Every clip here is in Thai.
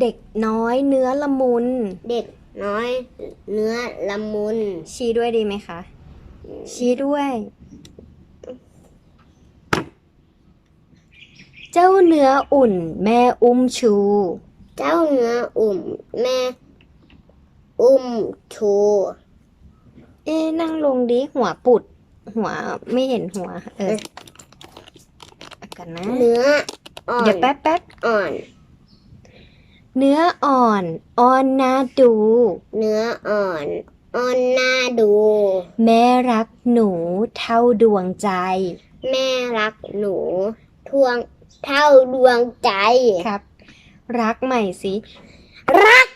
เด็กน้อยเนื้อละมุน เด็กน้อย เนื้อละมุน ชี้ด้วยดีไหมคะ ชี้ด้วย เจ้าเนื้ออุ่น แม่อุ้มชู เจ้าเนื้ออุ่มแม่ อุ้มชู เอ๊ะนั่งลงดิหัวปุด หัวไม่เห็นหัว เออเอากันนะ เนื้ออ่อน เดี๋ยวแป๊บแป๊บอ่อน เนื้ออ่อน อ่อนน่าดู เนื้ออ่อน อ่อนน่าดู แม่รักหนูเท่าดวงใจ แม่รักหนูทวงเท่าดวงใจครับ รักใหม่สิ รัก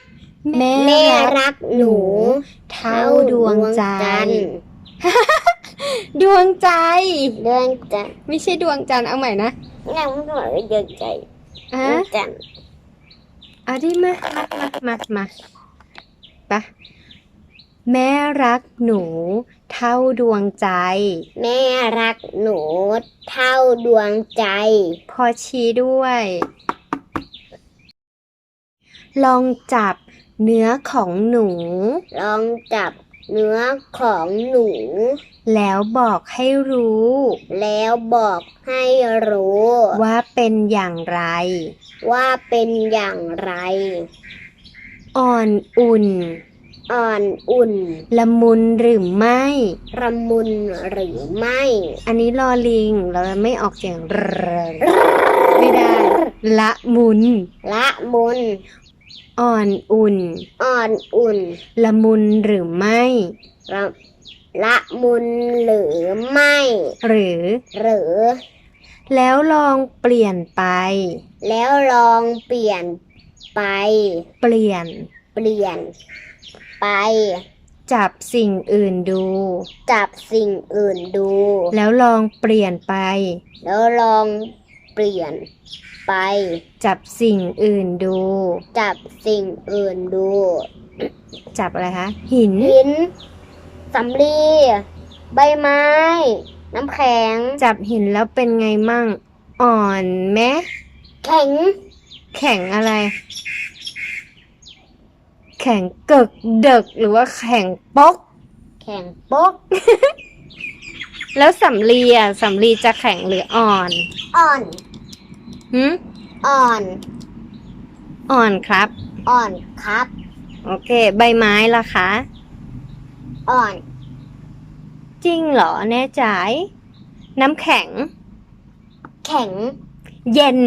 แม่แม่รักรักหนู เท่าดวงใจเท่าดวงจันทร์ดวงใจ ดวงจันทร์ไม่ใช่ดวงจันทร์เอาใหม่นะยังไม่บอกว่าดวงใจอะดวงจันทร์ เอาดิมามามามาปะแม่รักหนู เท่าดวงใจ แม่รักหนูเท่าดวงใจ พอชี้ด้วย ลองจับเนื้อของหนู ลองจับ เนื้อของหนู แล้วบอกให้รู้ แล้วบอกให้รู้ ว่าเป็นอย่างไร ว่าเป็นอย่างไร อ่อนอุ่น อ่อนอุ่น ละมุนหรือไม่ระมุนหรือไม่ อันนี้ลอลิงเราไม่ออกเสียงรไม่ได้ ละมุน ละมุน อ่อนอุ่น อ่อนอุ่น ละมุนหรือไม่ ละละมุนหรือไม่ หรือ หรือ แล้วลองเปลี่ยนไป แล้วลองเปลี่ยนไป เปลี่ยน เปลี่ยน ไป จับสิ่งอื่นดู จับสิ่งอื่นดู แล้วลองเปลี่ยนไป แล้วลองเป ลี่ยน ไป จับสิ่งอื่นดู จับสิ่งอื่นดู จับอะไรคะ หิน หินสำลีใบไม้ น้ำแข็ง จับหินแล้วเป็นไงมั่ง อ่อนไหมแข็ง แข็งอะไร แข็งเกึกเดึกหรือว่าแข็งป๊อกแข็งโป๊กแล้วสำลีอะสำลีจะแข็งหรืออ่อน อ่อน หืมอ่อน อ่อนครับ อ่อนครับ โอเค ใบไม้ล่ะคะ อ่อน จริงเหรอแน่ใจ น้ำแข็ง แข็ง เย็น